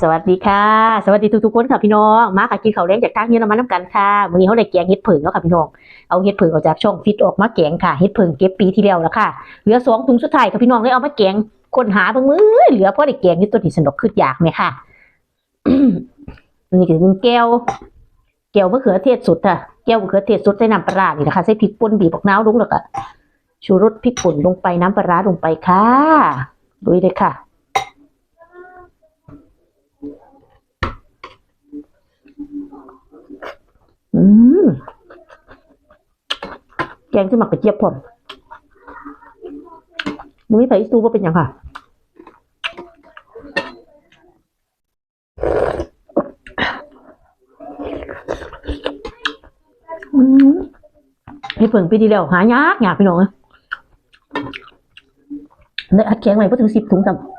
สวัสดีค่ะ สวัสดีทุกๆคนค่ะพี่น้องมาค่ะกินข้าวแรงจากทางเยอรมันน้ำกันค่ะวันนี้เขาได้แกงเห็ดเผิงแล้วค่ะพี่น้องเอาเห็ดเผิงออกจากช่องฟิตออกมาแกงค่ะเห็ดเผิงเก็บปีที่แล้วแล้วค่ะเหลือสองถุงสุดท้ายค่ะพี่น้องเลยเอามาแกงคนหาเพิ่งมือเหลือเพราะได้แกงนี่ตัวที่สนุกขึ้นอยากไหมค่ะนี่ก็เป็นแก้วแก้วมะเขือเทศสุดค่ะแก้วมะเขือเทศสุดใส่น้ำปลาร้านี่นะคะใส่พริกป่นบีบบักนาวลงแล้วก็ชูรสพริกป่นลงไปน้ำปลาร้าลงไปค่ะลุยเลยค่ะ อืมแกงที่หมักกระเจี๊ยบผมมันไม่ใส่ซูว่าเป็นยังค่ะอืมให้เพิ่งไปดีแล้ว หายากยากพี่น้องเอ้ยได้อัดแข็งไว้พอถึงสิบถุงจำ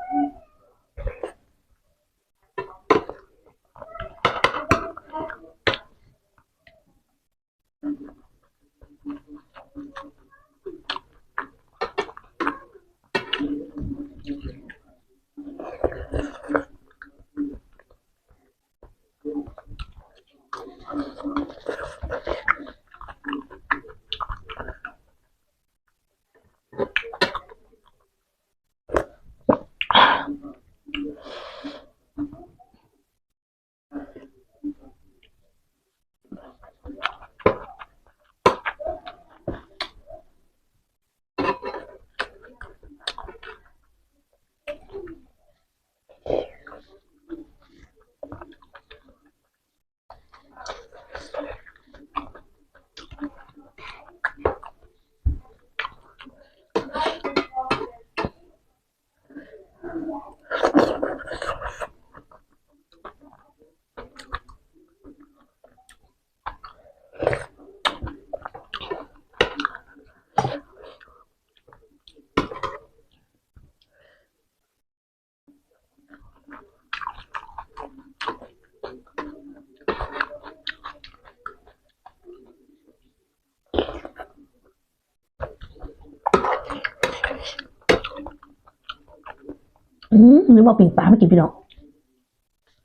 อืม นึกว่าปิ่งปลาไม่กินพี่น้อง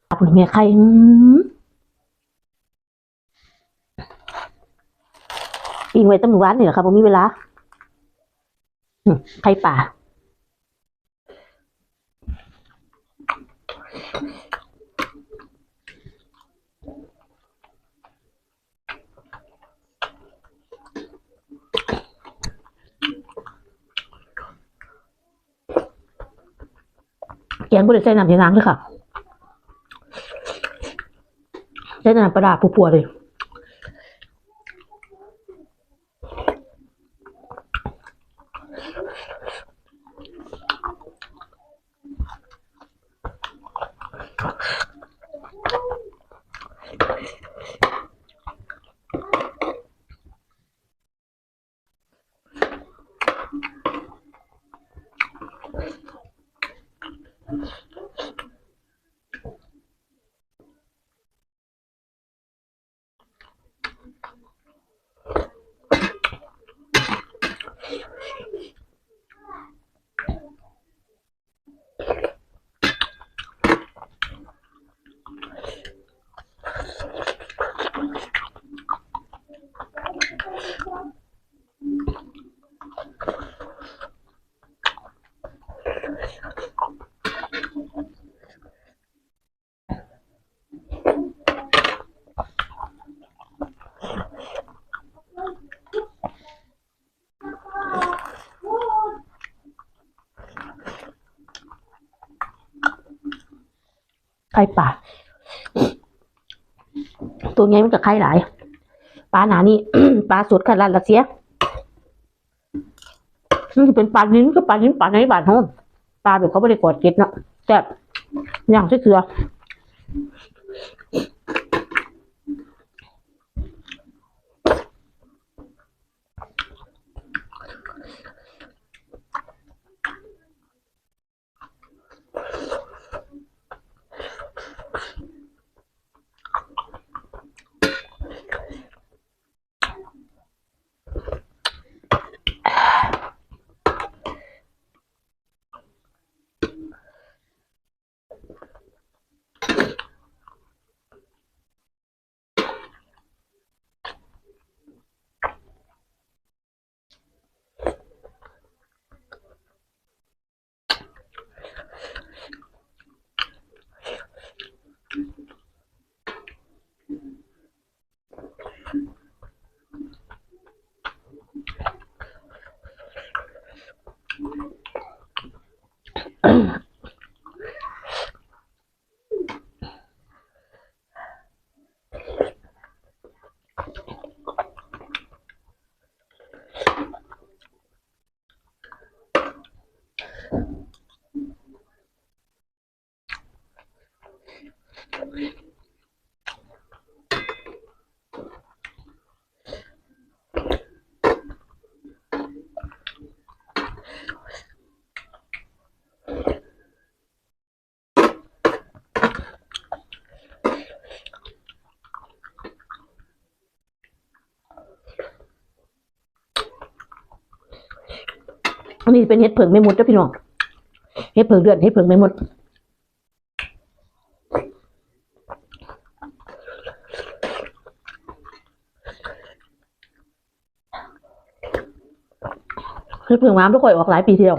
เอาผุนแม่ไข่อืมปิ่งไว้ตั้งวันนี่แหละครับผมมีเวลาอืมไข่ป่าแกงบริใส่น้ำยานางเลยค่ะใส่น้ำปลาดาปัวๆเลย ไข่ป่า ตัวไงมันกับไข่หลายปลาหนานี่ปลาสดค่ะร้าดละเสียนี่เป็นปลานิ้นก็ปลานิ้นปลาในบาทห้องปลาแบบเขาไม่ได้กดเก็ดเนาะแต่อย่างที่เกลือ อันนี้เป็นเห็ดเผิงไม่หมดจ้ะพี่น้อง เห็ดเผิงเดือน เห็ดเผิงไม่หมด เห็ดเผิงน้ำทุกคนออกหลายปีเที่ยว